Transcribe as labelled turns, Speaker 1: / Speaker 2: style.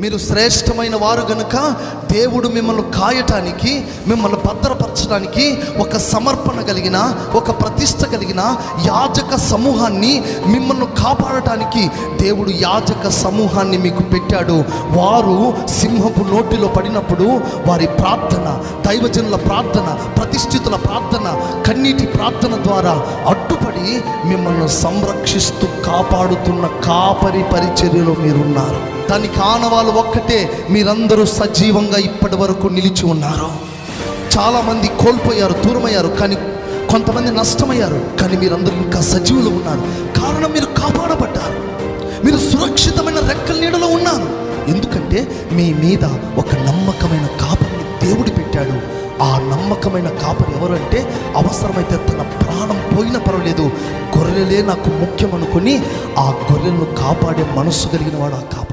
Speaker 1: మీరు శ్రేష్టమైన వారు గనుక దేవుడు మిమ్మల్ని కాయటానికి మిమ్మల్ని భద్రపరచడానికి ఒక సమర్పణ కలిగిన ఒక ప్రతిష్ట కలిగిన యాజక సమూహాన్ని మిమ్మల్ని కాపాడటానికి దేవుడు యాజక సమూహాన్ని మీకు పెట్టాడు. వారు సింహపు నోటిలో పడినప్పుడు వారి ప్రార్థన దైవజనుల ప్రార్థన ప్రతిష్ఠితుల ప్రార్థన కన్నీటి ప్రార్థన ద్వారా అడ్డుపడి మిమ్మల్ని సంరక్షిస్తూ కాపాడుతున్న కాపరి పరిచర్యలో మీరున్నారు. దానికి ఆనవాళ్ళు ఒక్కటే మీరందరూ సజీవంగా ఇప్పటి వరకు నిలిచి ఉన్నారు. చాలామంది కోల్పోయారు దూరమయ్యారు కానీ కొంతమంది నష్టమయ్యారు కానీ మీరందరూ ఇంకా సజీవులు ఉన్నారు. కారణం మీరు కాపాడబడ్డారు. మీరు సురక్షితమైన రెక్కల నీడలో ఉన్నారు. ఎందుకంటే మీ మీద ఒక నమ్మకమైన కాపరిని దేవుడు పెట్టాడు. ఆ నమ్మకమైన కాపరి ఎవరంటే అవసరమైతే తన గొర్రెలే నాకు ముఖ్యం అనుకుని ఆ గొర్రెలను కాపాడే మనస్సు కలిగిన వాడు ఆ కాపరి